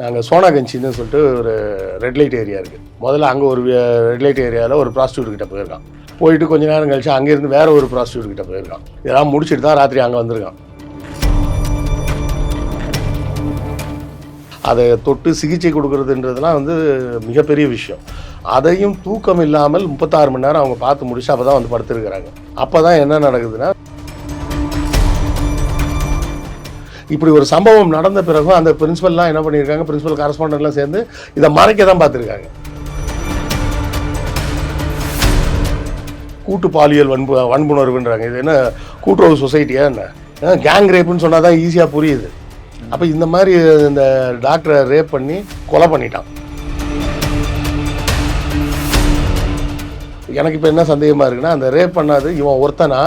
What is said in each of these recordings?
நாங்கள் சோனாகஞ்சின்னு சொல்லிட்டு ஒரு ரெட் லைட் ஏரியா இருக்குது முதல்ல அங்கே ஒரு ரெட் லைட் ஏரியாவில் ஒரு ப்ராஸ்டியூட் கிட்ட போயிருக்கான். போயிட்டு கொஞ்ச நேரம் கழிச்சு அங்கேருந்து வேற ஒரு ப்ராஸ்டியூட் கிட்ட போயிருக்கான். இதெல்லாம் முடிச்சுட்டு தான் ராத்திரி அங்கே வந்திருக்கான். அதை தொட்டு சிகிச்சை கொடுக்கறதுன்றதுலாம் வந்து மிகப்பெரிய விஷயம். அதையும் தூக்கம் இல்லாமல் முப்பத்தாறு மணி நேரம் அவங்க பார்த்து முடிச்சு அப்போ தான் வந்து படுத்துருக்குறாங்க. அப்போ தான் என்ன நடக்குதுன்னா இப்படி ஒரு சம்பவம் நடந்த பிறகும் அந்த பிரின்சிபல்லாம் என்ன பண்ணியிருக்காங்க? பிரின்சிபல் கரஸ்பாண்டன்ட்லாம் சேர்ந்து இதை மறைக்க தான் பார்த்துருக்காங்க. கூட்டு பாலியல் வன்பு வன்புணர்வுன்றாங்க. இது என்ன கூட்டுறவு சொசைட்டியா என்ன? கேங் ரேப்புன்னு சொன்னால் தான் ஈஸியாக புரியுது. அப்போ இந்த மாதிரி இந்த டாக்டரை ரேப் பண்ணி கொலை பண்ணிட்டான். எனக்கு இப்போ என்ன சந்தேகமாக இருக்குன்னா அந்த ரேப் பண்ணாது இவன் ஒருத்தனா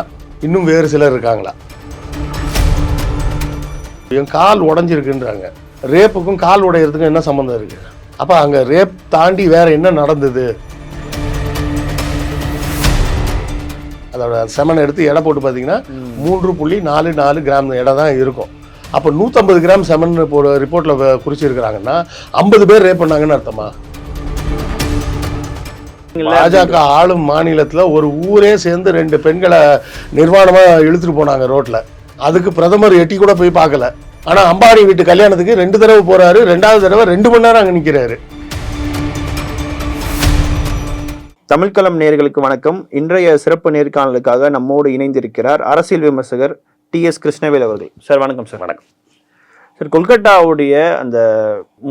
இன்னும் வேறு சிலர் இருக்காங்களா? என் கால் உடஞ்சிருக்குன்றாங்க. ரேப்புக்கும் கால் உடையிறதுக்கும் என்ன சம்மந்தம் இருக்கு? அப்போ அங்கே ரேப் தாண்டி வேற என்ன நடந்தது? அதோட செமன் எடுத்து எடை போட்டு பார்த்தீங்கன்னா மூன்று புள்ளி நாலு நாலு கிராம் எடை தான் இருக்கும். அப்போ நூற்றம்பது கிராம் செமன் போட ரிப்போர்ட்டில் குறிச்சிருக்கிறாங்கன்னா ஐம்பது பேர் ரேப் பண்ணாங்கன்னு அர்த்தமா? பாஜக ஆளும் மாநிலத்தில் ஒரு ஊரே சேர்ந்து ரெண்டு பெண்களை நிர்வாணமாக இழுத்துட்டு போனாங்க ரோட்டில் அதுக்கு பிரதமர் எட்டி கூட போய் பார்க்கல. ஆனால் அம்பானி வீட்டு கல்யாணத்துக்கு ரெண்டு தடவை போறாரு ரெண்டாவது தடவை ரெண்டு மணி நேரம் அங்கே நிற்கிறாரு தமிழ்களம் நேயர்களுக்கு வணக்கம். இன்றைய சிறப்பு நேர்காணலுக்காக நம்மோடு இணைந்திருக்கிறார் அரசியல் விமர்சகர் டி எஸ் கிருஷ்ணவேல் அவர்கள். சார் வணக்கம் சார். வணக்கம். சார் கொல்கட்டாவுடைய அந்த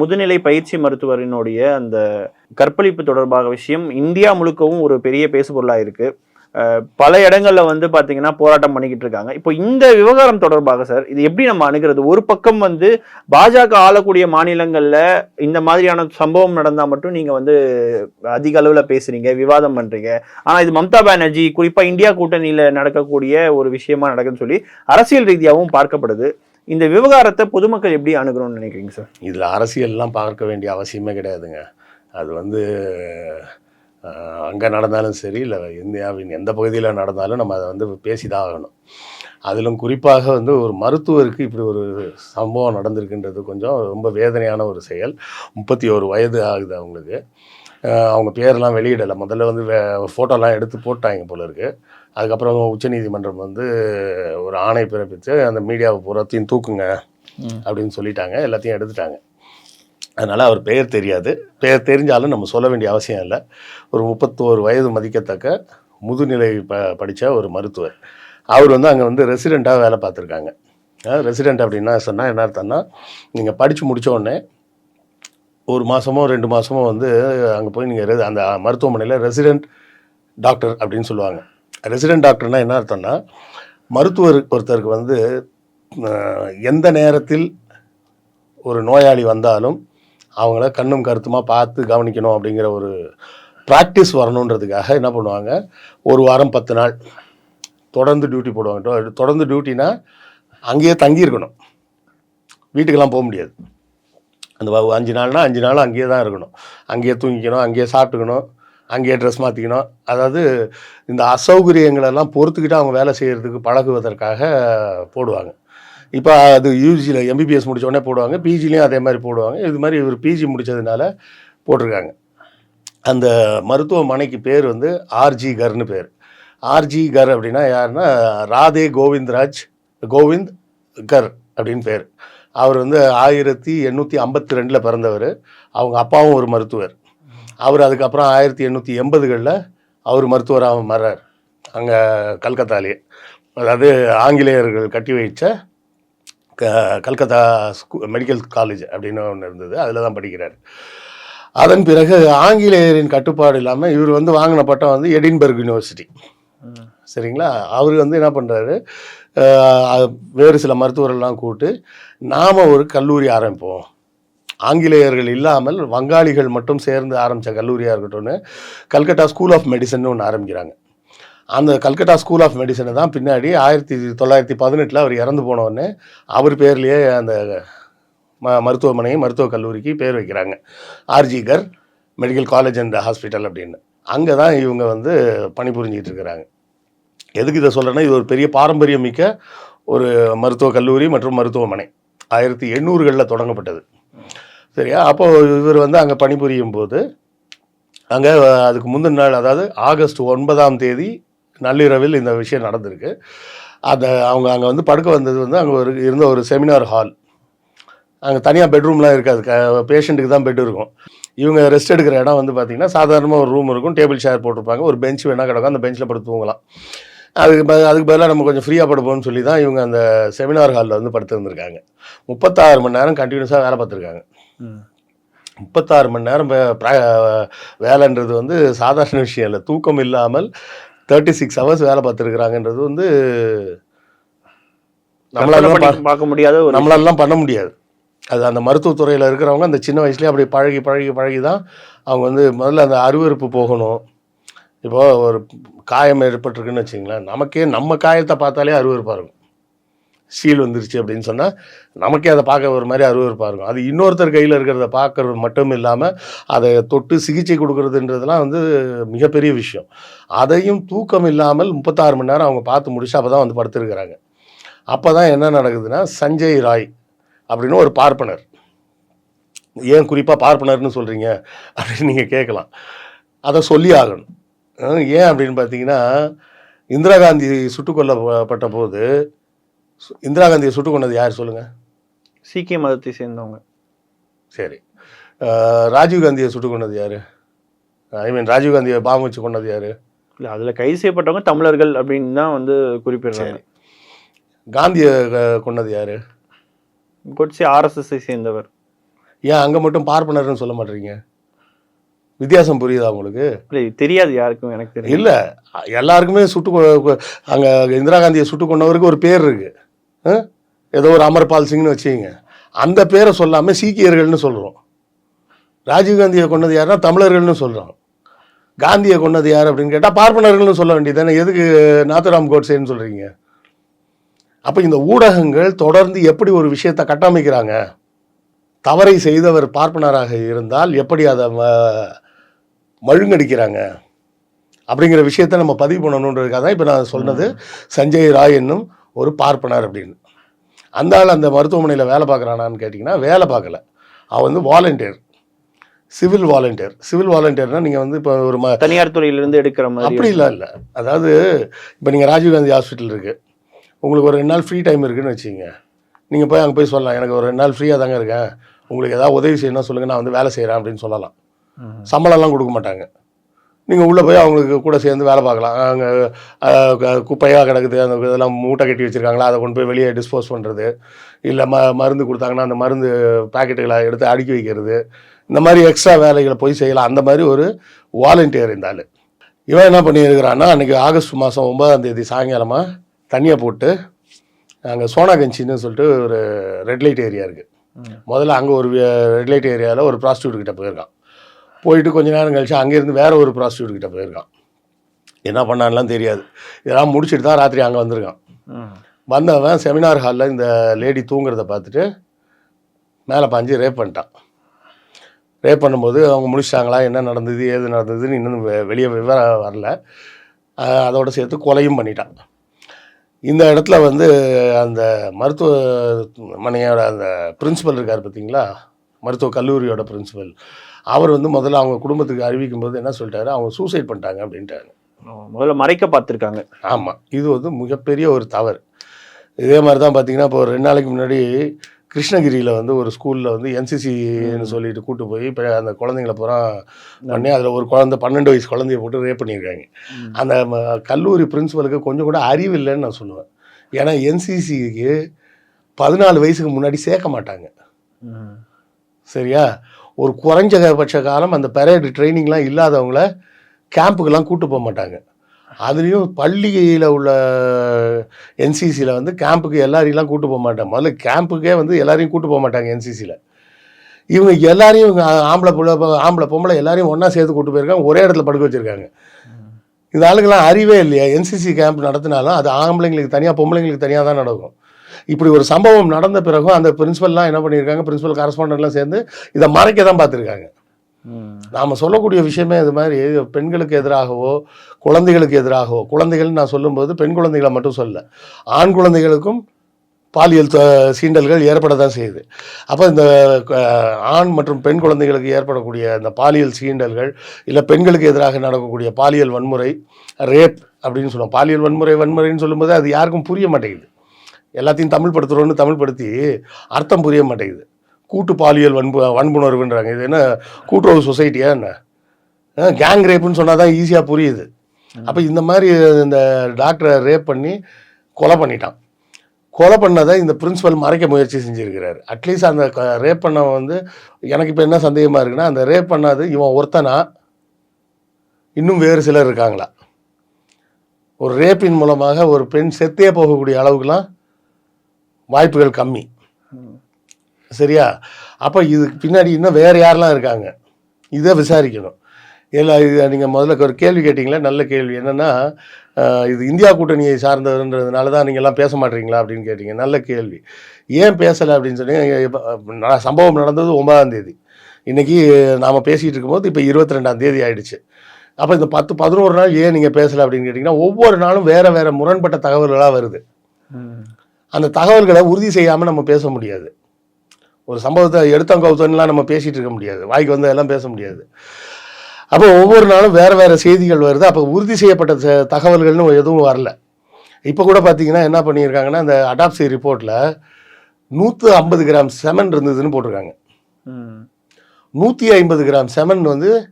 முதுநிலை பயிற்சி மருத்துவரினுடைய அந்த கற்பழிப்பு தொடர்பாக விஷயம் இந்தியா முழுக்கவும் ஒரு பெரிய பேசுபொருளாக இருக்கு அஹ் பல இடங்களில் வந்து பார்த்தீங்கன்னா போராட்டம் பண்ணிக்கிட்டு இருக்காங்க. இப்போ இந்த விவகாரம் தொடர்பாக சார் இது எப்படி நம்ம அணுகிறது? ஒரு பக்கம் வந்து பாஜக ஆளக்கூடிய மாநிலங்களில் இந்த மாதிரியான சம்பவம் நடந்தால் மட்டும் நீங்கள் வந்து அதிக அளவில் பேசுகிறீங்க விவாதம் பண்ணுறீங்க ஆனால் இது மம்தா பானர்ஜி குறிப்பாக இந்தியா கூட்டணியில் நடக்கக்கூடிய ஒரு விஷயமா நடக்குதுன்னு சொல்லி அரசியல் ரீதியாகவும் பார்க்கப்படுது. இந்த விவகாரத்தை பொதுமக்கள் எப்படி அணுகணும்னு நினைக்கிறீங்க சார்? இதில் அரசியல்லாம் பார்க்க வேண்டிய அவசியமே கிடையாதுங்க. அது வந்து அங்கே நடந்தாலும் சரி இல்லை இந்தியாவின் எந்த பகுதியில் நடந்தாலும் நம்ம அதை வந்து பேசி தான் ஆகணும். அதிலும் குறிப்பாக வந்து ஒரு மருத்துவருக்கு இப்படி ஒரு சம்பவம் நடந்திருக்குன்றது கொஞ்சம் ரொம்ப வேதனையான ஒரு செயல். முப்பத்தி ஒரு வயது ஆகுது அவங்களுக்கு. அவங்க பேரெல்லாம் வெளியிடலை. முதல்ல வந்து ஃபோட்டோலாம் எடுத்து போட்டாங்க போல இருக்கு. அதுக்கப்புறம் உச்சநீதிமன்றம் வந்து ஒரு ஆணை பிறப்பித்து அந்த மீடியாவை பூராத்தையும் தூக்குங்க அப்படின்னு சொல்லிட்டாங்க. எல்லாத்தையும் எடுத்துட்டாங்க. அதனால் அவர் பெயர் தெரியாது. பெயர் தெரிஞ்சாலும் நம்ம சொல்ல வேண்டிய அவசியம் இல்லை. ஒரு முப்பத்தோரு வயது மதிக்கத்தக்க முதுநிலை ப படித்த ஒரு மருத்துவர். அவர் வந்து அங்கே வந்து ரெசிடெண்ட்டாக வேலை பார்த்துருக்காங்க. ரெசிடெண்ட் அப்படின்னா சொன்னால் என்ன அர்த்தம்னா நீங்கள் படித்து முடித்தோடனே ஒரு மாதமோ ரெண்டு மாதமோ வந்து அங்கே போய் நீங்கள் அந்த மருத்துவமனையில் ரெசிடெண்ட் டாக்டர் அப்படின்னு சொல்லுவாங்க. ரெசிடெண்ட் டாக்டர்னா என்ன அர்த்தம்னா மருத்துவர் ஒருத்தருக்கு வந்து எந்த நேரத்தில் ஒரு நோயாளி வந்தாலும் அவங்கள கண்ணும் கருத்துமாக பார்த்து கவனிக்கணும் அப்படிங்கிற ஒரு ப்ராக்டிஸ் வரணுன்றதுக்காக என்ன பண்ணுவாங்க? ஒரு வாரம் பத்து நாள் தொடர்ந்து டியூட்டி போடுவாங்க. தொடர்ந்து டியூட்டினா அங்கேயே தங்கியிருக்கணும். வீட்டுக்கெல்லாம் போக முடியாது. அந்த அஞ்சு நாள்னா அஞ்சு நாள் அங்கேயே தான் இருக்கணும். அங்கேயே தூங்கிக்கணும் அங்கேயே சாப்பிட்டுக்கணும் அங்கேயே ட்ரெஸ் மாற்றிக்கணும் அதாவது இந்த அசௌகரியங்களெல்லாம் பொறுத்துக்கிட்டு அவங்க வேலை செய்கிறதுக்கு பழகுவதற்காக போடுவாங்க. இப்போ அது யூஜியில் எம்பிபிஎஸ் முடிச்ச உடனே போடுவாங்க பிஜிலையும் அதே மாதிரி போடுவாங்க. இது மாதிரி இவர் பிஜி முடித்ததுனால போட்டிருக்காங்க. அந்த மருத்துவமனைக்கு பேர் வந்து ஆர்ஜி கர்னு பேர். ஆர்ஜி கர் அப்படின்னா யாருன்னா ராதே கோவிந்த்ராஜ் கோவிந்த் கர் அப்படின்னு பேர். அவர் வந்து ஆயிரத்தி எண்ணூற்றி ஐம்பத்தி ரெண்டில் பிறந்தவர். அவங்க அப்பாவும் ஒரு மருத்துவர். அவர் அதுக்கப்புறம் ஆயிரத்தி எண்ணூற்றி எண்பதுகளில் அவர் மருத்துவராக மாறார். அங்கே கல்கத்தாலேயே. அதாவது ஆங்கிலேயர்கள் கட்டி வைச்ச க கல்கத்தா ஸ்கூ மெடிக்கல் காலேஜ் அப்படின்னு ஒன்று இருந்தது. அதில் தான் படிக்கிறார். அதன் பிறகு ஆங்கிலேயரின் கட்டுப்பாடு இல்லாமல் இவர் வந்து வாங்கின பட்டம் வந்து எடின்பர்க் யூனிவர்சிட்டி. சரிங்களா? அவர் வந்து என்ன பண்ணுறாரு வேறு சில மருத்துவர்கள்லாம் கூப்பிட்டு நாம் ஒரு கல்லூரி ஆரம்பிப்போம். ஆங்கிலேயர்கள் இல்லாமல் வங்காளிகள் மட்டும் சேர்ந்து ஆரம்பித்த கல்லூரியாக இருக்கட்டும்னு கல்கட்டா ஸ்கூல் ஆஃப் மெடிசன் ஒன்று ஆரம்பிக்கிறாங்க. அந்த கல்கட்டா ஸ்கூல் ஆஃப் மெடிசனை தான் பின்னாடி ஆயிரத்தி தொள்ளாயிரத்தி பதினெட்டில் அவர் இறந்து போனவுடனே அவர் பேர்லேயே அந்த ம மருத்துவமனை மருத்துவக் கல்லூரிக்கு பேர் வைக்கிறாங்க. RG Kar medical college and hospital அப்படின்னு. அங்கே தான் இவங்க வந்து பணிபுரிஞ்சிக்கிட்டு இருக்கிறாங்க. எதுக்கு இதை சொல்கிறேன்னா இது ஒரு பெரிய பாரம்பரியம் மிக்க ஒரு மருத்துவக் கல்லூரி மற்றும் மருத்துவமனை. ஆயிரத்தி எண்ணூறுகளில் தொடங்கப்பட்டது. சரியா? அப்போ இவர் வந்து அங்கே பணிபுரியும் போது அங்கே அதுக்கு முந்தின நாள் அதாவது ஆகஸ்ட் ஒன்பதாம் தேதி நள்ளிரவில் இந்த விஷயம் நடந்திருக்கு. அந்த அவங்க அங்கே வந்து படுக்க வந்தது வந்து அங்கே ஒரு இருந்த ஒரு செமினார் ஹால் அங்கே தனியாக பெட்ரூம்லாம் இருக்காது. க பேஷண்ட்டுக்கு தான் பெட் இருக்கும். இவங்க ரெஸ்ட் எடுக்கிற இடம் வந்து பார்த்திங்கன்னா சாதாரணமாக ஒரு ரூம் இருக்கும். டேபிள் சேர் போட்டிருப்பாங்க. ஒரு பெஞ்ச் வேணால் கிடக்கும். அந்த பெஞ்சில் படுத்து தூங்கலாம். அதுக்கு ப- அதுக்கு பதிலாக நம்ம கொஞ்சம் ஃப்ரீயாக படுப்போம்னு சொல்லி தான் இவங்க அந்த செமினார் ஹாலில் வந்து படுத்துருந்துருக்காங்க முப்பத்தாறு மணி நேரம் கண்டினியூஸாக வேலை பார்த்துருக்காங்க. முப்பத்தாறு மணி நேரம் வேலைன்றது வந்து சாதாரண விஷயம் இல்லை. தூக்கம் இல்லாமல் தேர்ட்டி சிக்ஸ் ஹவர்ஸ் வேலை பார்த்துருக்குறாங்கன்றது வந்து கற்பனை நம்மளால பண்ணி பார்க்க முடியாத ஒரு நம்மளாலாம் பண்ண முடியாது. அது அந்த மருத்துவத்துறையில் இருக்கிறவங்க அந்த சின்ன வயசுலேயே அப்படி பழகி பழகி பழகி தான் அவங்க வந்து முதல்ல அந்த அருவருப்பு போகணும். இப்போ ஒரு காயம் ஏற்பட்டிருக்குன்னு வச்சுங்களேன் நமக்கே நம்ம காயத்தை பார்த்தாலே அருவருப்பாக இருக்கும். சீல் வந்துருச்சு அப்படின்னு சொன்னால் நமக்கே அதை பார்க்க ஒரு மாதிரி அருவருப்பாக இருக்கும். அது இன்னொருத்தர் கையில் இருக்கிறத பார்க்கறது மட்டும் இல்லாமல் அதை தொட்டு சிகிச்சை கொடுக்குறதுன்றதுலாம் வந்து மிகப்பெரிய விஷயம். அதையும் தூக்கம் இல்லாமல் முப்பத்தாறு மணி நேரம் அவங்க பார்த்து முடிச்சு அப்போ தான் வந்து படுத்துருக்கிறாங்க. அப்போ தான் என்ன நடக்குதுன்னா சஞ்சய் ராய் அப்படின்னு ஒரு பார்ப்பனர். ஏன் குறிப்பாக பார்ப்பனர்னு சொல்கிறீங்க அப்படின்னு நீங்கள் கேட்கலாம். அதை சொல்லி ஆகணும். ஏன் அப்படின்னு பார்த்தீங்கன்னா இந்திரா காந்தி சுட்டுக்கொல்லப்பட்ட போது இந்திரா காந்தியை சுட்டுக் கொண்டது யார் சொல்லுங்கள் சீக்கிய மதத்தை சேர்ந்தவங்க. சரி. ராஜீவ் காந்தியை சுட்டுக் கொண்டது யார்? ஐ மீன் ராஜீவ் காந்தியை பாம்பு வச்சு கொண்டது யார்? இல்ல அதுல கைது செய்யப்பட்டவங்க தமிழர்கள் அப்படின்னு தான் வந்து குறிப்பிடுறாங்க. காந்தியை கொன்னது யார்? கொட்சி ஆர்எஸ்எஸ்ஐ சேர்ந்தவர். ஏன் அங்கே மட்டும் பார்ப்பனர்னு சொல்ல மாட்டீங்க? வித்தியாசம் புரியுதா உங்களுக்கு? இல்ல தெரியாது யாருக்கும் எனக்கு தெரியும் இல்ல எல்லாருக்குமே சுட்டு அங்க இந்திரா காந்தியை சுட்டு கொண்டவருக்கு ஒரு பேர் இருக்கு. அஹ்? ஏதோ ஒரு அமர்பால் சிங்னு வச்சுங்க அந்த பேரை சொல்லாம சீக்கியர்கள்னு சொல்றோம். ராஜீவ் காந்தியை கொண்டது யாருன்னா தமிழர்கள்னு சொல்றோம். காந்தியை கொண்டது யார் அப்படின்னு கேட்டா பார்ப்பனர்கள்னு சொல்ல வேண்டியது எதுக்கு நாத்துராம் கோட்சேன்னு சொல்றீங்க? அப்ப இந்த ஊடகங்கள் தொடர்ந்து எப்படி ஒரு விஷயத்தை கட்டமைக்கிறாங்க? தவறை செய்தவர் பார்ப்பனராக இருந்தால் எப்படி அதை மழுங்கடிக்கிறாங்க? அப்படிங்கிற விஷயத்தை நம்ம பதிவு பண்ணணுன்றதுக்காக தான் இப்போ நான் சொன்னது. சஞ்சய் ராய் என்னும் ஒரு பார்ப்பனர் அப்படின்னு. அந்த ஆள் அந்த மருத்துவமனையில் வேலை பார்க்குறானான்னு கேட்டிங்கன்னா வேலை பார்க்கல. அவன் வந்து வாலண்டியர். Civil volunteer. சிவில் வாலண்டியர்னா நீங்கள் வந்து இப்போ ஒரு ம தனியார் துறையில இருந்து எடுக்கிற மாதிரி அப்படிலாம் இல்லை அதாவது இப்போ நீங்கள் ராஜீவ்காந்தி ஹாஸ்பிட்டல் இருக்குது உங்களுக்கு ஒரு ரெண்டு நாள் ஃப்ரீ டைம் இருக்குன்னு வச்சுங்க நீங்கள் போய் அங்கே போய் சொல்லலாம். எனக்கு ஒரு ரெண்டு நாள் ஃப்ரீயாக தாங்க இருக்கேன். உங்களுக்கு ஏதாவது உதவி செய்யணும் சொல்லுங்கள் நான் வந்து வேலை செய்கிறேன் அப்படின்னு சொல்லலாம். சம்பளம்லாம் கொடுக்க மாட்டாங்க. நீங்கள் உள்ளே போய் அவங்களுக்கு கூட சேர்ந்து வேலை பார்க்கலாம். அங்கே குப்பையாக கிடக்குது அந்த இதெல்லாம் மூட்டை கட்டி வச்சுருக்காங்களா அதை கொண்டு போய் வெளியே டிஸ்போஸ் பண்ணுறது இல்லை ம மருந்து கொடுத்தாங்கன்னா அந்த மருந்து பாக்கெட்டுகளை எடுத்து அடுக்கி வைக்கிறது. இந்த மாதிரி எக்ஸ்ட்ரா வேலைகளை போய் செய்யலாம். அந்த மாதிரி ஒரு வாலண்டியர் இருந்தாலும் இவன் என்ன பண்ணியிருக்கிறான்னா அன்றைக்கி ஆகஸ்ட் மாதம் ஒன்பதாம் தேதி சாயங்காலமாக தண்ணியை போட்டு அங்கே சோனாகஞ்சின்னு சொல்லிட்டு ஒரு ரெட் லைட் ஏரியா இருக்குது. முதல்ல அங்கே ஒரு ரெட் லைட் ஏரியாவில் ஒரு ப்ராஸ்டியூட் கிட்ட போயிருக்கான். போயிட்டு கொஞ்ச நேரம் கழிச்சு அங்கேருந்து வேற ஒரு ப்ராஸ்டியூட் கிட்ட போயிருக்கான். என்ன பண்ணான்லாம் தெரியாது. இதெல்லாம் முடிச்சுட்டு தான் ராத்திரி அங்கே வந்திருக்கான். வந்தவன் செமினார் ஹாலில் இந்த லேடி தூங்குறத பார்த்துட்டு மேலே பாஞ்சு ரேப் பண்ணிட்டான். ரேப் பண்ணும்போது அவங்க முடிச்சிட்டாங்களா? என்ன நடந்தது? ஏது நடந்ததுன்னு இன்னும் வெ- வெளியே விவரம் வரல. அதோடு அதோட சேர்த்து கொலையும் பண்ணிட்டான். இந்த இடத்துல வந்து அந்த மருத்துவமனையோட அந்த பிரின்சிபல் இருக்கார் பார்த்தீங்களா மருத்துவ கல்லூரியோட பிரின்சிபல் அவர் வந்து முதல்ல அவங்க குடும்பத்துக்கு அறிவிக்கும் போது என்ன சொல்லிட்டாரு? அவங்க சூசைட் பண்ணிட்டாங்க அப்படின்ட்டாரு. ஓ, முதல்ல மறைக்க பார்த்துருக்காங்க. ஆமாம் இது வந்து மிகப்பெரிய ஒரு தவறு. இதே மாதிரி தான் பார்த்தீங்கன்னா இப்போ ஒரு ரெண்டு நாளைக்கு முன்னாடி கிருஷ்ணகிரியில் வந்து ஒரு ஸ்கூலில் வந்து என்சிசின்னு சொல்லிட்டு கூட்டு போய் இப்போ அந்த குழந்தைங்கள பூரா பண்ணி அதில் ஒரு குழந்தை பன்னெண்டு வயசு குழந்தைய போட்டு ரேப் பண்ணியிருக்காங்க. அந்த கல்லூரி பிரின்சிபலுக்கு கொஞ்சம் கூட அறிவு இல்லைன்னு நான் சொல்லுவேன். ஏன்னா என்சிசிக்கு பதினாலு வயசுக்கு முன்னாடி சேர்க்க மாட்டாங்க. சரியா? ஒரு குறைஞ்சபட்ச காலம் அந்த பெரேடு ட்ரைனிங்லாம் இல்லாதவங்கள கேம்புக்கெல்லாம் கூட்டு போக மாட்டாங்க. அதுலேயும் பள்ளியில் உள்ள என்சிசியில் வந்து கேம்புக்கு எல்லாரையும் கூட்டு போக மாட்டாங்க. முதல்ல கேம்புக்கே வந்து எல்லாரையும் கூட்டு போக மாட்டாங்க என்சிசியில் இவங்க எல்லாரையும் இவங்க ஆம்பளை பிள்ளை ஆம்பளை பொம்பளை எல்லாரையும் ஒன்றா சேர்த்து கூட்டு போயிருக்காங்க. ஒரே இடத்துல படுக்க வச்சுருக்காங்க. இந்த ஆளுங்கெல்லாம் அறிவே இல்லையா? என்சிசி கேம்ப் நடத்தினாலும் அது ஆம்பளைங்களுக்கு தனியாக பொம்பளைங்களுக்கு தனியாக தான் நடக்கும். இப்படி ஒரு சம்பவம் நடந்த பிறகும் அந்த பிரின்ஸிபல்லாம் என்ன பண்ணியிருக்காங்க? பிரின்ஸிபல் கரஸ்பாண்டன்ட்லாம் சேர்ந்து இதை மறைக்க தான் பார்த்துருக்காங்க. நாம் சொல்லக்கூடிய விஷயமே இது மாதிரி பெண்களுக்கு எதிராகவோ குழந்தைகளுக்கு எதிராகவோ குழந்தைகள் நான் சொல்லும்போது பெண் குழந்தைகளை மட்டும் சொல்ல. ஆண் குழந்தைகளுக்கும் பாலியல் த- சீண்டல்கள் ஏற்பட தான் செய்யுது. அப்போ இந்த ஆண் மற்றும் பெண் குழந்தைகளுக்கு ஏற்படக்கூடிய இந்த பாலியல் சீண்டல்கள் இல்லை பெண்களுக்கு எதிராக நடக்கக்கூடிய பாலியல் வன்முறை ரேப் அப்படின்னு சொல்லுவோம். பாலியல் வன்முறை வன்முறைன்னு சொல்லும்போது அது யாருக்கும் புரிய மாட்டேங்குது. எல்லாத்தையும் தமிழ் படுத்துகிறோன்னு தமிழ் படுத்தி அர்த்தம் புரிய மாட்டேங்குது. கூட்டு பாலியல் வன்பு வன்புணர்வுன்றாங்க. இது என்ன கூட்டுறவு சொசைட்டியா என்ன? கேங் ரேப்புன்னு சொன்னால் தான் ஈஸியாக புரியுது. அப்போ இந்த மாதிரி இந்த டாக்டரை ரேப் பண்ணி கொலை பண்ணிட்டான். கொலை பண்ணதை இந்த பிரின்சிபல் மறைக்க முயற்சி செஞ்சுருக்கிறாரு. அட்லீஸ்ட் அந்த ரேப் பண்ணவன் வந்து எனக்கு இப்போ என்ன சந்தேகமாக இருக்குன்னா அந்த ரேப் பண்ணாது இவன் ஒருத்தனா? இன்னும் வேறு சிலர் இருக்காங்களா? ஒரு ரேப்பின் மூலமாக ஒரு பெண் செத்தே போகக்கூடிய அளவுக்குலாம் வாய்ப்புகள் கம்மி. சரியா? அப்போ இதுக்கு பின்னாடி இன்னும் வேறு யாரெல்லாம் இருக்காங்க? இதை விசாரிக்கணும். எல்லா இது நீங்கள் முதல்ல ஒரு கேள்வி கேட்டிங்களே நல்ல கேள்வி. என்னென்னா இது இந்தியா கூட்டணியை சார்ந்ததுன்றதுனால தான் நீங்கள்லாம் பேச மாட்டீங்களா அப்படின்னு கேட்டிங்க. நல்ல கேள்வி. ஏன் பேசலை அப்படின்னு சொன்னீங்க? சம்பவம் நடந்தது ஒன்பதாம் தேதி. இன்றைக்கி நாம் பேசிகிட்டு இருக்கும்போது இப்போ இருபத்தி ரெண்டாம் தேதி ஆயிடுச்சு. அப்போ இந்த பத்து பதினோரு நாள் ஏன் நீங்கள் பேசலை அப்படின்னு கேட்டிங்கன்னா ஒவ்வொரு நாளும் வேறு வேறு முரண்பட்ட தகவல்களாக வருது. அந்த தகவல்களை உறுதி செய்யாமல் நம்ம பேச முடியாது. ஒரு சம்பவத்தை எடுத்தோம் கவுத்தன்லாம் நம்ம பேசிகிட்டு இருக்க முடியாது. வாய்க்கு வந்ததெல்லாம் பேச முடியாது. அப்போ ஒவ்வொரு நாளும் வேறு வேறு செய்திகள் வருது. அப்போ உறுதி செய்யப்பட்ட ச- தகவல்கள்னு எதுவும் வரல. இப்போ கூட பார்த்தீங்கன்னா என்ன பண்ணியிருக்காங்கன்னா அந்த அடாப்சி ரிப்போர்ட்டில் நூற்று ஐம்பது கிராம் செமன் இருந்ததுன்னு போட்டிருக்காங்க. நூற்றி ஐம்பது கிராம் செமன் வந்து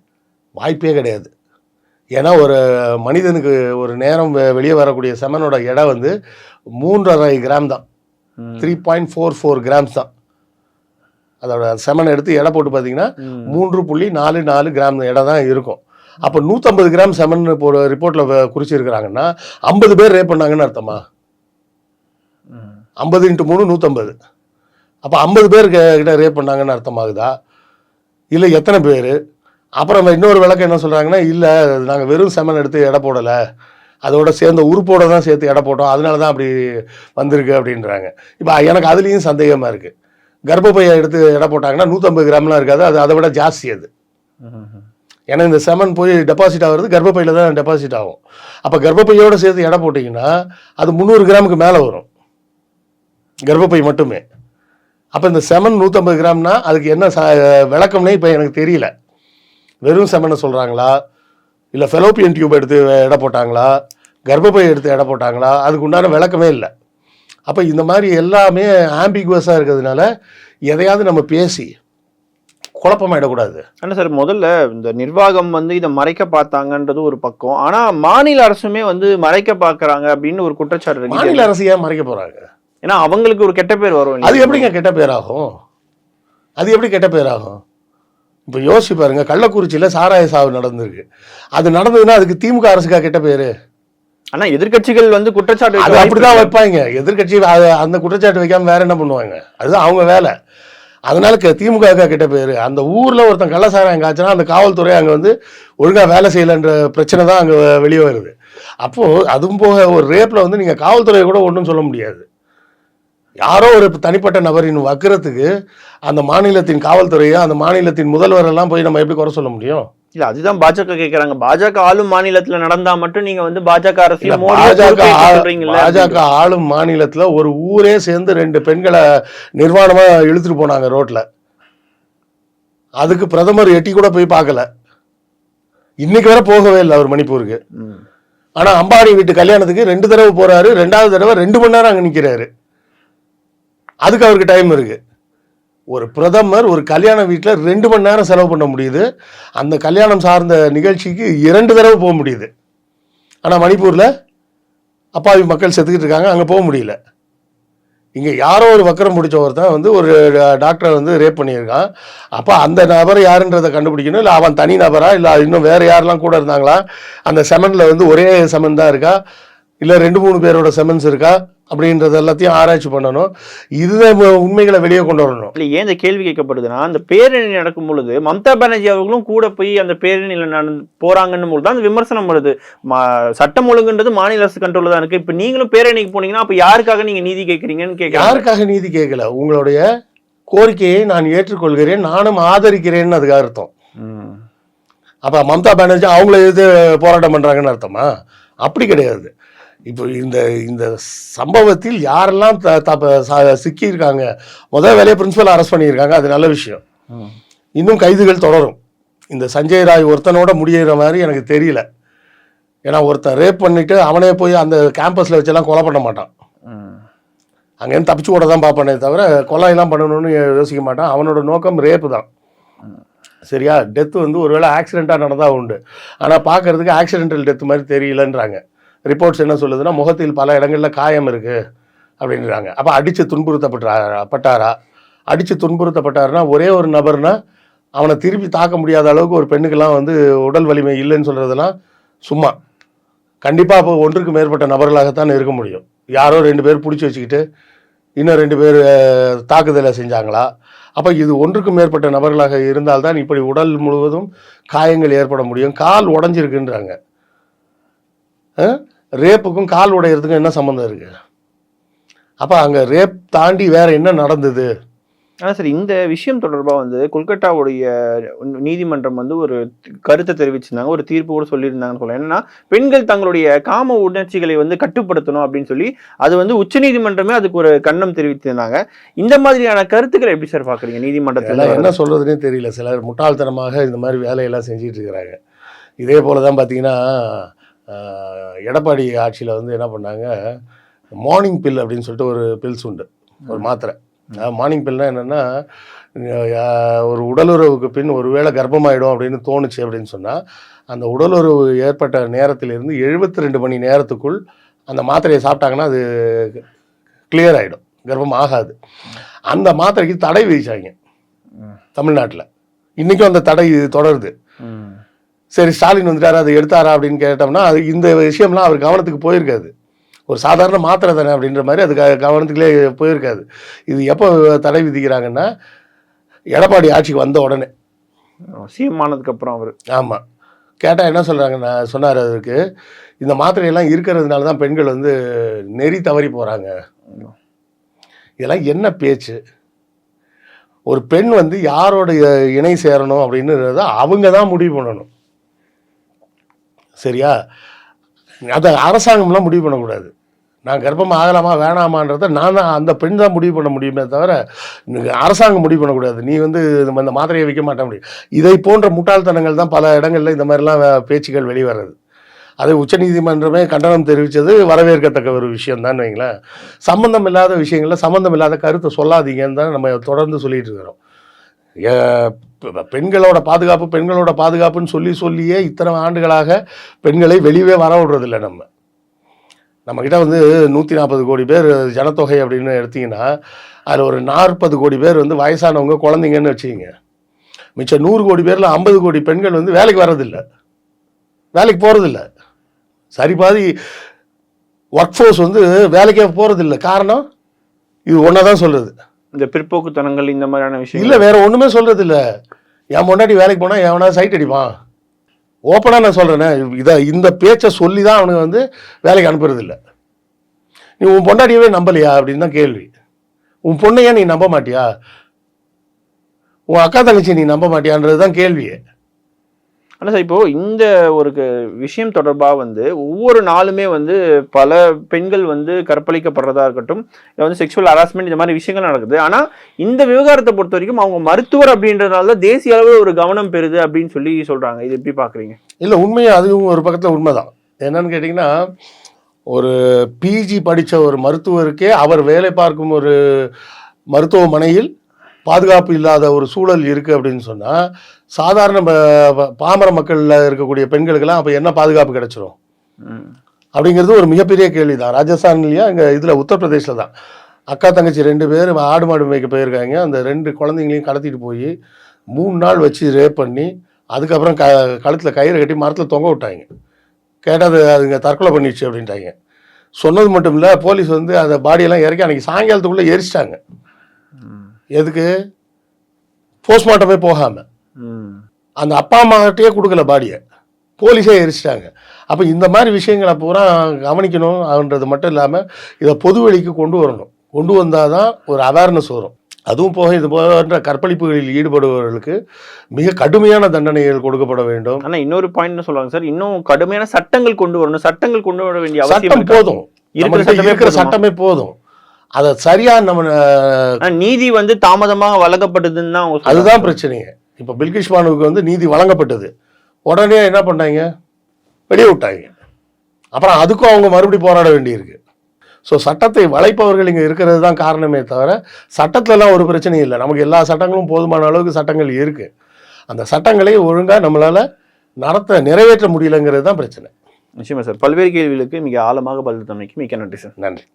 வாய்ப்பே கிடையாது. ஏன்னா ஒரு மனிதனுக்கு ஒரு நேரம் வெளியே வரக்கூடிய செமனோட எடை வந்து மூன்றரை கிராம் தான். Three point four four grams தான். அதோட செமன் எடுத்து எடை போட்டு பார்த்தீங்கன்னா மூன்று புள்ளி நாலு நாலு கிராம் எடை தான் இருக்கும். அப்போ நூற்றம்பது கிராம் செமன் இப்போ ரிப்போர்ட்டில் குறிச்சிருக்கிறாங்கன்னா ஐம்பது பேர் ரேப் பண்ணாங்கன்னு அர்த்தமா? ஐம்பது இன்ட்டு மூணு நூற்றம்பது அப்போ ஐம்பது பேர் கிட்ட ரேப் பண்ணாங்கன்னு அர்த்தமாகுதா? இல்லை எத்தனை பேர்? அப்புறம் இன்னொரு விளக்கம் என்ன சொல்கிறாங்கன்னா இல்லை நாங்கள் வெறும் செமன் எடுத்து எடை போடலை. அதோட சேர்ந்த உறுப்போட தான் சேர்த்து எடை போட்டோம். அதனால தான் அப்படி வந்திருக்கு அப்படின்றாங்க. இப்போ எனக்கு அதுலேயும் சந்தேகமாக இருக்குது கர்ப்பப்பையை எடுத்து எடை போட்டாங்கன்னா நூற்றம்பது கிராம்லாம் இருக்காது. அது அதை விட ஜாஸ்தி அது. ஏன்னா இந்த செமன் போய் டெபாசிட் ஆகிறது கர்ப்பப்பையில் தான் டெபாசிட் ஆகும். அப்போ கர்ப்பப்பையோட சேர்த்து எடை போட்டிங்கன்னா அது முந்நூறு கிராமுக்கு மேலே வரும். கர்ப்பப்பை மட்டுமே. அப்போ இந்த செமன் நூற்றம்பது கிராம்னா அதுக்கு என்ன ச விளக்கம்னே இப்போ எனக்கு தெரியல. வெறும் செமனை சொல்கிறாங்களா இல்லை ஃபெலோப்பியன் டியூப் எடுத்து எடை போட்டாங்களா? கர்ப்பப்பை எடுத்து எடை போட்டாங்களா? அதுக்கு உண்டான விளக்கமே இல்லை. அப்போ இந்த மாதிரி எல்லாமே ஆம்பிகுவஸாக இருக்கிறதுனால எதையாவது நம்ம பேசி குழப்பமாயிடக்கூடாது. ஆனால் சார் முதல்ல இந்த நிர்வாகம் வந்து இதை மறைக்க பார்த்தாங்கன்றது ஒரு பக்கம். ஆனா மாநில அரசுமே வந்து மறைக்க பார்க்கறாங்க அப்படின்னு ஒரு குற்றச்சாட்டு இருக்கு. மாநில அரசு ஏன் மறைக்க போகிறாங்க ஏன்னா அவங்களுக்கு ஒரு கெட்ட பேர் வரும் அது எப்படிங்க கெட்ட பேராகும்? அது எப்படி கெட்ட பேராகும்? இப்போ யோசிச்சு பாருங்க கள்ளக்குறிச்சியில் சாராய சாவு நடந்திருக்கு. அது நடந்ததுன்னா அதுக்கு திமுக அரசுக்கா கெட்ட பேர்? ஆனா எதிர்க்கட்சிகள் வந்து குற்றச்சாட்டு அது அப்படிதான். வைப்பாங்க. எதிர்க்கட்சி அது- அந்த குற்றச்சாட்டு வைக்காம வேற என்ன பண்ணுவாங்க? அதுதான் அவங்க வேலை. அதனால திமுக கெட்ட பேர். அந்த ஊர்ல ஒருத்தன் கள்ளசாராயம் காய்ச்சினா அந்த காவல்துறை அங்க வந்து ஒழுங்கா வேலை செய்யலைன்ற பிரச்சனை தான் அங்க வெளியே வருது. அப்போ அதுவும் போக ஒரு ரேப்ல வந்து நீங்க காவல்துறையை கூட ஒன்றும் சொல்ல முடியாது. யாரோ ஒரு தனிப்பட்ட நபரின் வக்கிரத்துக்கு அந்த மாநிலத்தின் காவல்துறையை அந்த மாநிலத்தின் முதல்வர் எல்லாம் போய் நம்ம எப்படி குறை சொல்ல முடியும்? இல்ல அதுதான் பாஜக கேக்குறாங்க. பாஜக ஆளும் மாநிலத்துல நடந்தா மட்டும் நீங்க வந்து பாஜக அரசியல் பாஜக ஆளும் மாநிலத்துல ஒரு ஊரே சேர்ந்து ரெண்டு பெண்களை நிர்வாணமா இழுத்துட்டு போனாங்க ரோட்ல. அதுக்கு பிரதமர் எட்டி கூட போய் பார்க்கல. இன்னைக்கு வரை போகவே இல்லை அவர் மணிப்பூருக்கு. ஆனா அம்பானி வீட்டு கல்யாணத்துக்கு ரெண்டு தடவை போறாரு. ரெண்டாவது தடவை ரெண்டு மணி நேரம் அங்க நிக்கிறாரு. அதுக்கு அவருக்கு டைம் இருக்கு. ஒரு பிரதமர் ஒரு கல்யாண வீட்டில் ரெண்டு மணி நேரம் செலவு பண்ண முடியுது. அந்த கல்யாணம் சார்ந்த நிகழ்ச்சிக்கு இரண்டு தடவை போக முடியுது. ஆனால் மணிப்பூரில் அப்பாவி மக்கள் செத்துக்கிட்டு இருக்காங்க அங்கே போக முடியல. இங்கே யாரோ ஒரு வக்கரம் பிடிச்ச ஒருத்தன் வந்து ஒரு டாக்டரை வந்து ரேப் பண்ணியிருக்கான். அப்போ அந்த நபர் யாருன்றதை கண்டுபிடிக்கணும்? இல்லை அவன் தனி நபரா? இல்லை இன்னும் வேறு யாரெல்லாம் கூட இருந்தாங்களா? அந்த செமனில் வந்து ஒரே செமன் தான் இருக்கா? இல்லை ரெண்டு மூணு பேரோட செமன்ஸ் இருக்கா? அப்படின்றது எல்லாத்தையும் ஆராய்ச்சி பண்ணணும். இதுதான் உண்மைகளை வெளியே கொண்டு வரணும். இல்ல ஏன் இந்த கேள்வி கேட்கப்படுதுன்னா அந்த பேரணி நடக்கும் பொழுது மம்தா பானர்ஜி அவர்களும் கூட போய் அந்த பேரணியில நடந்து போறாங்கன்னு பொழுது தான் அந்த விமர்சனம் வருது. சட்டம் ஒழுங்குன்றது மாநில அரசு கண்ட்ரோல்ல தான் இருக்கு. இப்ப நீங்களும் பேரணிக்கு போனீங்கன்னா அப்ப யாருக்காக நீங்க நீதி கேட்கறீங்கன்னு கேட்கறாங்க? யாருக்காக நீதி கேட்கல? உங்களுடைய கோரிக்கையை நான் ஏற்றுக்கொள்கிறேன் நானும் ஆதரிக்கிறேன்னு அதுக்கு அர்த்தம். அப்போ மம்தா பானர்ஜி அவங்கள எது போராட்டம் பண்ணுறாங்கன்னு அர்த்தமா? அப்படி கிடையாது. இப்போ இந்த இந்த சம்பவத்தில் யாரெல்லாம் த தப்ப சிக்கியிருக்காங்க முதல் வேலையை பிரின்சிபல் அரெஸ்ட் பண்ணியிருக்காங்க அது நல்ல விஷயம். இன்னும் கைதுகள் தொடரும். இந்த சஞ்சய் ராய் ஒருத்தனோட முடியிற மாதிரி எனக்கு தெரியல. ஏன்னா ஒருத்தன் ரேப் பண்ணிட்டு அவனே போய் அந்த கேம்பஸில் வச்செல்லாம் கொலை பண்ண மாட்டான். அங்கேருந்து தப்பிச்சு கூட தான் பார்ப்பானே தவிர கொலையெல்லாம் பண்ணணும்னு யோசிக்க மாட்டான். அவனோட நோக்கம் ரேப்பு தான். சரியா? டெத்து வந்து ஒருவேளை ஆக்சிடெண்ட்டாக நடந்தால் உண்டு. ஆனால் பார்க்கறதுக்கு ஆக்சிடென்டல் டெத் மாதிரி தெரியலன்றாங்க. ரிப்போர்ட்ஸ் என்ன சொல்லுதுன்னா முகத்தில் பல இடங்களில் காயம் இருக்குது அப்படின்றாங்க. அப்போ அடித்து துன்புறுத்தப்பட்டாரா பட்டாரா? அடித்து துன்புறுத்தப்பட்டாருன்னா ஒரே ஒரு நபர்னா அவனை திருப்பி தாக்க முடியாத அளவுக்கு ஒரு பெண்ணுக்கெல்லாம் வந்து உடல் வலிமை இல்லைன்னு சொல்கிறதெல்லாம் சும்மா. கண்டிப்பாக இப்போ ஒன்றுக்கு மேற்பட்ட நபர்களாகத்தான் இருக்க முடியும். யாரோ ரெண்டு பேர் பிடிச்சி வச்சுக்கிட்டு இன்னும் ரெண்டு பேர் தாக்குதலை செஞ்சாங்களா? அப்போ இது ஒன்றுக்கு மேற்பட்ட நபர்களாக இருந்தால்தான் இப்படி உடல் முழுவதும் காயங்கள் ஏற்பட முடியும். கால் உடஞ்சிருக்குன்றாங்க. ரேப்புக்கும் கால் உடையிறதுக்கும் என்ன சம்மந்தம் இருக்கு? அப்போ அங்கே ரேப் தாண்டி வேற என்ன நடந்தது? ஆனால் சார். இந்த விஷயம் தொடர்பாக வந்து கொல்கட்டாவுடைய நீதிமன்றம் வந்து ஒரு கருத்தை தெரிவிச்சிருந்தாங்க. ஒரு தீர்ப்பு கூட சொல்லியிருந்தாங்கன்னு சொல்லலாம். என்னன்னா பெண்கள் தங்களுடைய காம உணர்ச்சிகளை வந்து கட்டுப்படுத்தணும் அப்படின்னு சொல்லி அது வந்து உச்சநீதிமன்றமே அதுக்கு ஒரு கண்ணம் தெரிவித்திருந்தாங்க. இந்த மாதிரியான கருத்துக்களை எப்படி சார் பார்க்குறீங்க? நீதிமன்றத்தில்? என்ன சொல்றதுனே தெரியல. சிலர் முட்டாள்தனமாக இந்த மாதிரி வேலையெல்லாம் செஞ்சிட்டு இருக்கிறாங்க. இதே போல தான் பார்த்தீங்கன்னா எடப்பாடி ஆட்சியில் வந்து என்ன பண்ணாங்க? மார்னிங் பில் அப்படின்னு சொல்லிட்டு ஒரு பில்ஸ் உண்டு. ஒரு மாத்திரை. மார்னிங் பில்னா என்னென்னா ஒரு உடலுறவுக்கு பின் ஒருவேளை கர்ப்பமாயிடும் அப்படின்னு தோணுச்சு அப்படின்னு சொன்னால் அந்த உடலுறவு ஏற்பட்ட நேரத்திலிருந்து எழுபத்தி ரெண்டு மணி நேரத்துக்குள் அந்த மாத்திரையை சாப்பிட்டாங்கன்னா அது கிளியர் ஆகிடும் கர்ப்பம் ஆகாது. அந்த மாத்திரைக்கு தடை விதிச்சாங்க தமிழ்நாட்டில். இன்றைக்கும் அந்த தடை தொடருது. சரி ஸ்டாலின் வந்துட்டாரு அதை எடுத்தாரா அப்படின்னு கேட்டோம்னா அது இந்த விஷயம்லாம் அவர் கவனத்துக்கு போயிருக்காது. ஒரு சாதாரண மாத்திரை தானே அப்படின்ற மாதிரி அது கவனத்துக்குள்ளே போயிருக்காது. இது எப்போ தடை விதிக்கிறாங்கன்னா எடப்பாடி ஆட்சிக்கு வந்த உடனே. சிஎம் ஆனதுக்கு அப்புறம் அவர். ஆமாம் கேட்டால் என்ன சொல்கிறாங்கன்னா சொன்னார் அதுக்கு இந்த மாத்திரையெல்லாம் இருக்கிறதுனால தான் பெண்கள் வந்து நெறி தவறி போகிறாங்க இதெல்லாம் என்ன பேச்சு? ஒரு பெண் வந்து யாரோட இணை சேரணும் அப்படின்னுறத அவங்க தான் முடிவு பண்ணணும். சரியா? அதை அரசாங்கம்லாம் முடிவு பண்ணக்கூடாது. நான் கர்ப்பமாக ஆகலாமா வேணாமான்றத நான் தான் அந்த பெண் தான் முடிவு பண்ண முடியுமே தவிர அரசாங்கம் முடிவு பண்ணக்கூடாது. நீ வந்து இந்த இந்த மாத்திரையை வைக்க மாட்டேன் முடியும் இதை போன்ற முட்டாள்தனங்கள் தான் பல இடங்களில் இந்த மாதிரிலாம் பேச்சுக்கள் வெளிவருது அதை உச்சநீதிமன்றமே கண்டனம் தெரிவித்தது வரவேற்கத்தக்க ஒரு விஷயம் தான் வைங்களேன். சம்மந்தம் இல்லாத விஷயங்களில் சம்மந்தம் இல்லாத கருத்தை சொல்லாதீங்கன்னு தான் நம்ம தொடர்ந்து சொல்லிகிட்டு இருக்கிறோம். ஏ- பெண்களோட பாதுகாப்பு பெண்களோட பாதுகாப்புன்னு சொல்லி சொல்லியே இத்தனை ஆண்டுகளாக பெண்களை வெளியே வர விடுறதில்ல நம்ம. நம்மக்கிட்ட வந்து நூற்றி நாற்பது கோடி பேர் ஜனத்தொகை அப்படின்னு எடுத்தீங்கன்னா அதில் ஒரு நாற்பது கோடி பேர் வந்து வயசானவங்க குழந்தைங்கன்னு வச்சுக்கிங்க. மிச்சம் நூறு கோடி பேரில் ஐம்பது கோடி பெண்கள் வந்து வேலைக்கு வர்றதில்ல. வேலைக்கு போகிறதில்ல சரி பாதி ஒர்க் ஃபோர்ஸ் வந்து வேலைக்கே போகிறதில்ல காரணம்? இது ஒன்றா தான் சொல்லுது. இந்த பிற்போக்குத்தனங்கள் இந்த மாதிரியான விஷயம் இல்லை வேற ஒன்றுமே சொல்றது இல்லை என் முன்னாடி வேலைக்கு போனால் எவனா சைட் அடிப்பான்? ஓப்பனாக நான் சொல்கிறேனே இதை இந்த பேச்சை சொல்லி தான் அவனுக்கு வந்து வேலைக்கு அனுப்புறதில்ல. நீ உன் பொண்டாடியவே நம்பலையா? அப்படின்னு தான் கேள்வி. உன் பொண்ணையா நீ நம்ப மாட்டியா? உன் அக்கா தங்கச்சி நீ நம்ப மாட்டியான்றது தான் கேள்வியே. ஆனால் சார் இப்போது இந்த ஒரு விஷயம் தொடர்பாக வந்து ஒவ்வொரு நாளுமே வந்து பல பெண்கள் வந்து கற்பழிக்கப்படுறதா இருக்கட்டும் இல்லை வந்து செக்ஷுவல் ஹராஸ்மெண்ட் இந்த மாதிரி விஷயங்கள் நடக்குது. ஆனால் இந்த விவகாரத்தை பொறுத்த வரைக்கும் அவங்க மருத்துவர் அப்படின்றதுனால தான் தேசிய அளவில் ஒரு கவனம் பெறுது அப்படின்னு சொல்லி சொல்கிறாங்க இது எப்படி பார்க்குறீங்க இல்லை உண்மையாக அதுவும் ஒரு பக்கத்தில் உண்மைதான். என்னன்னு கேட்டிங்கன்னா ஒரு பிஜி படித்த ஒரு மருத்துவருக்கே அவர் வேலை பார்க்கும் ஒரு மருத்துவமனையில் பாதுகாப்பு இல்லாத ஒரு சூழல் இருக்குது அப்படின்னு சொன்னால் சாதாரண பாமர மக்களில் இருக்கக்கூடிய பெண்களுக்கெல்லாம் அப்போ என்ன பாதுகாப்பு கிடைச்சிரும்? அப்படிங்கிறது ஒரு மிகப்பெரிய கேள்வி தான் ராஜஸ்தான்லையா இங்கே இதில் உத்தரப்பிரதேசில் தான். அக்கா தங்கச்சி ரெண்டு பேர் ஆடு மாடு மேய்க்க போயிருக்காங்க. அந்த ரெண்டு குழந்தைங்களையும் கடத்திட்டு போய் மூணு நாள் வச்சு ரேப் பண்ணி அதுக்கப்புறம் க கழுத்தில் கயிறு கட்டி மரத்தில் தொங்க விட்டாங்க. கேட்டால் அது அதுங்க தற்கொலை பண்ணிடுச்சு அப்படின்ட்டாங்க. சொன்னது மட்டும் இல்லை போலீஸ் வந்து அந்த பாடியெல்லாம் இறக்கி அன்றைக்கி சாயங்காலத்துக்குள்ளே எரிச்சிட்டாங்க. எதுக்கு? போஸ்ட்மார்ட்டமே போகாமல் அந்த அப்பா அம்மாகிட்டே கொடுக்கல பாடியை. போலீஸே எரிச்சிட்டாங்க. அப்போ இந்த மாதிரி விஷயங்களை பூரா கவனிக்கணும் அப்படின்றது மட்டும் இல்லாமல் இதை பொது வெளிக்கு கொண்டு வரணும். கொண்டு வந்தால் தான் ஒரு அவேர்னஸ் வரும். அதுவும் போக இது போன்ற கற்பழிப்புகளில் ஈடுபடுபவர்களுக்கு மிக கடுமையான தண்டனைகள் கொடுக்கப்பட வேண்டும். ஆனா இன்னொரு பாயிண்ட் சொல்றாங்க சார் இன்னும் கடுமையான சட்டங்கள் கொண்டு வரணும். சட்டங்கள் கொண்டு வர வேண்டிய அவசியம் சட்டம்? போதும். இருக்கிற சட்டமே போதுமா? அதை சரியா நம்ம நீதி வந்து தாமதமாக வழங்கப்படுதுன்னு தான். அதுதான் பிரச்சனையே இப்போ பில்கிஷ் பானுவுக்கு வந்து நீதி வழங்கப்பட்டது. உடனே என்ன பண்ணாங்க? வெளியே விட்டாங்க. அப்புறம் அதுக்கும் அவங்க மறுபடியும் போராட வேண்டியிருக்கு. ஸோ சட்டத்தை வளைப்பவர்கள் இங்கே இருக்கிறது தான் காரணமே தவிர சட்டத்துலலாம் ஒரு பிரச்சனையும் இல்லை. நமக்கு எல்லா சட்டங்களும் போதுமான அளவுக்கு சட்டங்கள் இருக்கு. அந்த சட்டங்களை ஒழுங்காக நம்மளால நடத்த நிறைவேற்ற முடியலங்கிறது தான் பிரச்சனை. நிச்சயமா சார். பல்வேறு கேள்விகளுக்கு மிக ஆழமாக பதில் தமைக்கு மிக்க நன்றி சார். நன்றி.